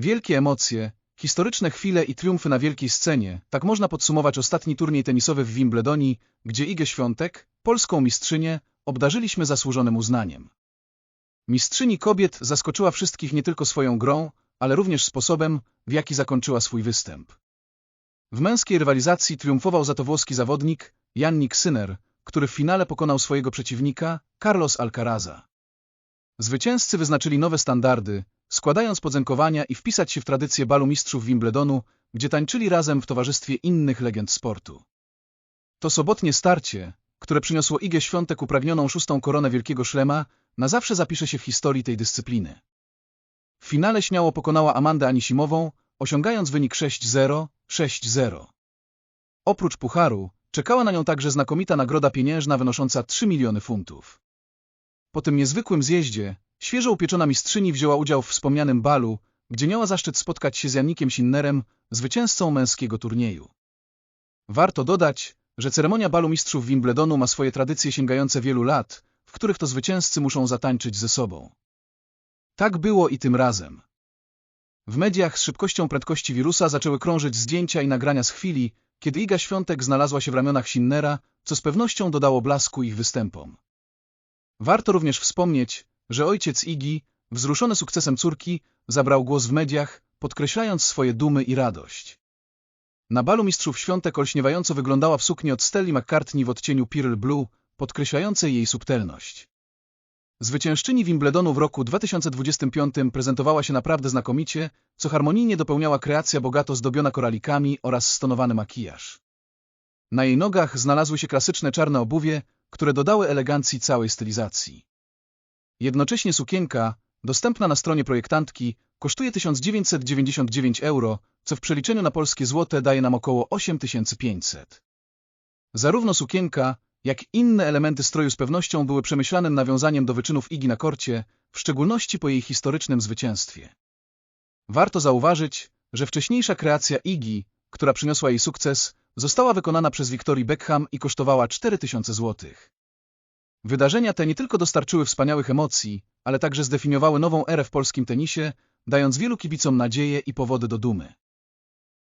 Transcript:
Wielkie emocje, historyczne chwile i triumfy na wielkiej scenie, tak można podsumować ostatni turniej tenisowy w Wimbledonie, gdzie Igę Świątek, polską mistrzynię, obdarzyliśmy zasłużonym uznaniem. Mistrzyni kobiet zaskoczyła wszystkich nie tylko swoją grą, ale również sposobem, w jaki zakończyła swój występ. W męskiej rywalizacji triumfował za to włoski zawodnik Jannik Sinner, który w finale pokonał swojego przeciwnika Carlos Alcaraza. Zwycięzcy wyznaczyli nowe standardy, składając podziękowania i wpisać się w tradycję balu mistrzów Wimbledonu, gdzie tańczyli razem w towarzystwie innych legend sportu. To sobotnie starcie, które przyniosło Igę Świątek upragnioną szóstą koronę Wielkiego Szlema, na zawsze zapisze się w historii tej dyscypliny. W finale śmiało pokonała Amandę Anisimową, osiągając wynik 6-0, 6-0. Oprócz pucharu, czekała na nią także znakomita nagroda pieniężna wynosząca 3 miliony funtów. Po tym niezwykłym zjeździe, świeżo upieczona mistrzyni wzięła udział w wspomnianym balu, gdzie miała zaszczyt spotkać się z Jannikiem Sinnerem, zwycięzcą męskiego turnieju. Warto dodać, że ceremonia balu mistrzów Wimbledonu ma swoje tradycje sięgające wielu lat, w których to zwycięzcy muszą zatańczyć ze sobą. Tak było i tym razem. W mediach z szybkością prędkości wirusa zaczęły krążyć zdjęcia i nagrania z chwili, kiedy Iga Świątek znalazła się w ramionach Sinnera, co z pewnością dodało blasku ich występom. Warto również wspomnieć, że ojciec Igi, wzruszony sukcesem córki, zabrał głos w mediach, podkreślając swoje dumy i radość. Na balu mistrzów świątek olśniewająco wyglądała w sukni od Stelli McCartney w odcieniu Pearl Blue, podkreślającej jej subtelność. Zwyciężczyni Wimbledonu w roku 2025 prezentowała się naprawdę znakomicie, co harmonijnie dopełniała kreacja bogato zdobiona koralikami oraz stonowany makijaż. Na jej nogach znalazły się klasyczne czarne obuwie, które dodały elegancji całej stylizacji. Jednocześnie sukienka, dostępna na stronie projektantki, kosztuje 1999 euro, co w przeliczeniu na polskie złote daje nam około 8500. Zarówno sukienka, jak inne elementy stroju z pewnością były przemyślanym nawiązaniem do wyczynów Igi na korcie, w szczególności po jej historycznym zwycięstwie. Warto zauważyć, że wcześniejsza kreacja Igi, która przyniosła jej sukces, została wykonana przez Victoria Beckham i kosztowała 4000 zł. Wydarzenia te nie tylko dostarczyły wspaniałych emocji, ale także zdefiniowały nową erę w polskim tenisie, dając wielu kibicom nadzieję i powody do dumy.